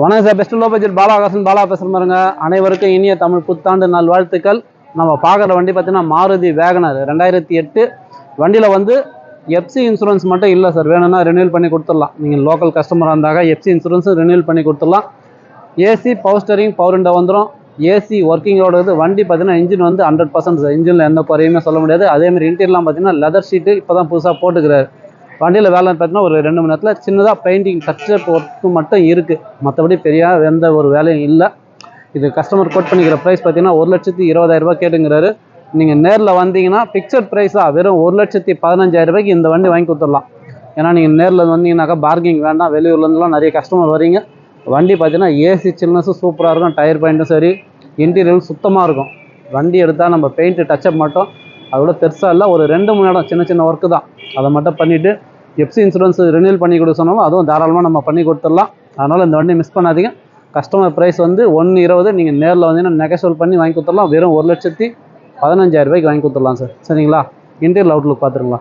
வணக்கம் sir. Best low budget Balakasan Bala பேசுகிற பாருங்க அனைவருக்கும் இனிய தமிழ் புத்தாண்டு நல்வாழ்த்துக்கள். நம்ம பார்க்குற வண்டி பார்த்தீங்கன்னா மாருதி வேகனர் ரெண்டாயிரத்தி எட்டு. வண்டியில் வந்து எஃப்சி இன்சூரன்ஸ் மட்டும் இல்லை சார். வேணும்னா ரினியூல் பண்ணி கொடுத்துடலாம். நீங்கள் லோக்கல் கஸ்டமராக இருந்தாக எஃப்சி இன்சூரன்ஸும் ரினியூல் பண்ணி கொடுத்துடலாம். ஏசி பவர் ஸ்டரிங் பவர் இண்டை வந்துடும் ஏசி ஒர்க்கிங்கோட இது வண்டி பார்த்தீங்கன்னா இன்ஜின் வந்து ஹண்ட்ரட் பர்சன்ட் சார். இன்ஜினில் எந்த குறையுமே சொல்ல முடியாது. அதேமாதிரி இன்டீரியர்லாம் பார்த்தீங்கன்னா லெதர் ஷீட்டு இப்போ தான் புதுசாக போட்டுக்கிறாரு. வண்டியில் வேலை பார்த்தீங்கன்னா ஒரு ரெண்டு மணி நேரத்தில் சின்னதாக பெயிண்டிங் டச்சப் ஒர்க்கு மட்டும் இருக்குது மற்றபடி பெரிய எந்த ஒரு வேலையும் இல்லை. இது கஸ்டமர் கோட் பண்ணிக்கிற ப்ரைஸ் பார்த்தீங்கன்னா ஒரு லட்சத்தி இருபதாயிரம் ரூபாய் கேட்டுங்கிறாரு. நீங்கள் நேரில் வந்தீங்கன்னா பிக்சட் ப்ரைஸாக வெறும் ஒரு லட்சத்தி பதினஞ்சாயிரரூபாய்க்கு இந்த வண்டி வாங்கி கொடுத்துடலாம். ஏன்னா நீங்கள் நேரில் வந்தீங்கன்னாக்கா பார்க்கிங் வேண்டாம். வெளியூர்லேருந்துலாம் நிறைய கஸ்டமர் வரீங்க வண்டி பார்த்தீங்கன்னா ஏசி சில்னஸும் சூப்பராக இருக்கும் டயர் பாயிண்ட்டும் சரி இன்டீரியரும் சுத்தமாக இருக்கும். வண்டி எடுத்தால் நம்ம பெயிண்ட்டு டச்சப் மட்டும் அதோட பெருசாக இல்லை ஒரு ரெண்டு மூணு இடம் சின்ன சின்ன ஒர்க்கு தான். அதை மட்டும் பண்ணிவிட்டு எஃப்சி இன்சூரன்ஸ் ரினியூல் பண்ணி கொடுக்க சொன்னாலும் அதுவும் தாராளமாக நம்ம பண்ணி கொடுத்துடலாம். அதனால் இந்த வண்டி மிஸ் பண்ணாதீங்க. கஸ்டமர் ப்ரைஸ் வந்து ஒன்று இருபது நீங்கள் நேரில் வந்தீங்கன்னா நெகசோல் பண்ணி வாங்கி கொடுத்துடலாம். வெறும் ஒரு லட்சத்தி பதினஞ்சாயிரம் ரூபாய்க்கு வாங்கி கொடுத்துடலாம் சார் சரிங்களா? இன்டீரியல் அவுட்லுக் பார்த்துருங்களா?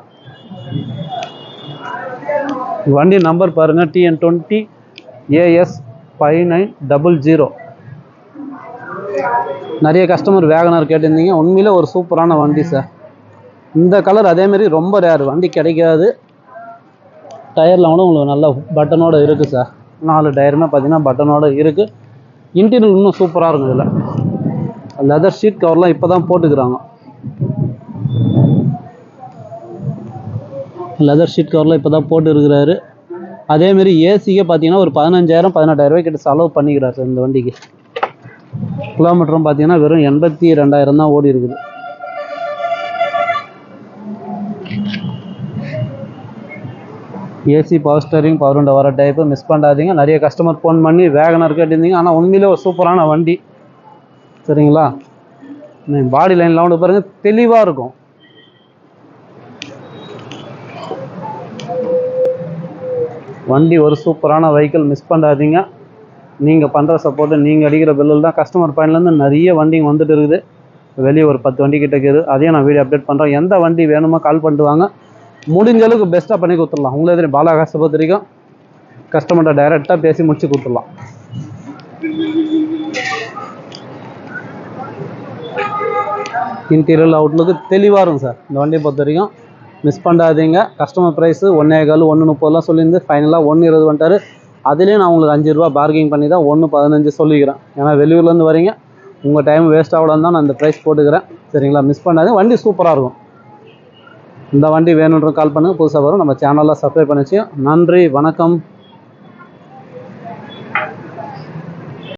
வண்டி நம்பர் பாருங்கள் TN twenty AS five nine double zero நிறைய கஸ்டமர் வேகனர் கேட்டிருந்தீங்க. உண்மையில் ஒரு சூப்பரான வண்டி சார் இந்த கலர் அதேமாரி ரொம்ப ரேர் வண்டி கிடைக்காது. டயரில் கூட உங்களுக்கு நல்ல பட்டனோட இருக்குது சார் நாலு டயருமே பார்த்தீங்கன்னா பட்டனோட இருக்குது இன்டீரியர் இன்னும் சூப்பராக இருக்கும் இதில். லெதர் ஷீட் கவர்லாம் இப்போ தான் போட்டுக்கிறாங்க. லெதர் ஷீட் கவர்லாம் இப்போ தான் போட்டு இருக்கிறாரு அதேமாரி ஏசிக்கே பார்த்தீங்கன்னா ஒரு பதினஞ்சாயிரம் பதினெட்டாயிரம் ரூபாய் கிட்ட செலவு பண்ணிக்கிறார் சார் இந்த வண்டிக்கு. கிலோமீட்டரும் பார்த்தீங்கன்னா வெறும் எண்பத்தி ரெண்டாயிரம் தான் ஓடி இருக்குது AC power steering power window வர டைப்பு மிஸ் பண்ணாதீங்க. நிறைய கஸ்டமர் ஃபோன் பண்ணி வேகனர் கேட்டிருந்தீங்க ஆனால் உண்மையிலே ஒரு சூப்பரான வண்டி. சரிங்களா? பாடி லைன்லாம் வந்து பாருங்கள் தெளிவாக இருக்கும். வண்டி ஒரு சூப்பரான வெஹிக்கிள் மிஸ் பண்ணாதீங்க. நீங்கள் பண்ணுற சப்போர்ட்டு நீங்கள் அடிக்கிற பில்லில் தான் கஸ்டமர் பாயிண்ட்லேருந்து நிறைய வண்டிங்க வந்துட்டு இருக்குது. வெளியே ஒரு பத்து வண்டி கிட்ட இருக்குது. அதையும் நான் வீடியோ அப்டேட் பண்ணுறேன் எந்த வண்டி வேணுமோ கால் பண்ணிட்டு வாங்க. முடிஞ்ச அளவுக்கு பெஸ்ட்டாக பண்ணி கொடுத்துடலாம். உங்களை எதிரி பாலாகாசை பொறுத்த வரைக்கும் கஸ்டமர்கிட்ட டைரெக்டாக பேசி முடிச்சு கொடுத்துடலாம். இன்டீரியல் அவுட்லுக்கு தெளிவாக இருக்கும் சார் இந்த வண்டியை பொறுத்த வரைக்கும் மிஸ் பண்ணாதீங்க. கஸ்டமர் ப்ரைஸு ஒன்றே கால் ஒன்று முப்பதுலாம் சொல்லியிருந்து ஃபைனலாக ஒன்று இருபது வந்துட்டார். அதுலேயும் நான் உங்களுக்கு அஞ்சு ரூபா பார்கிங் பண்ணி தான் ஒன்று பதினஞ்சு சொல்லிக்கிறேன். ஏன்னா வெளியூர்லேருந்து வரீங்க. உங்கள் டைம் வேஸ்ட் ஆகலான்னு தான் நான் இந்த ப்ரைஸ் போட்டுக்கிறேன். சரிங்களா? மிஸ் பண்ணாதீங்க. வண்டி சூப்பராக இருக்கும். இந்த வண்டி வேணுன்ற கால் பண்ணுங்கள் புதுசாக வரும். நம்ம சேனலில் சப்ஸ்கிரைப் பண்ணிச்சு. நன்றி. வணக்கம்.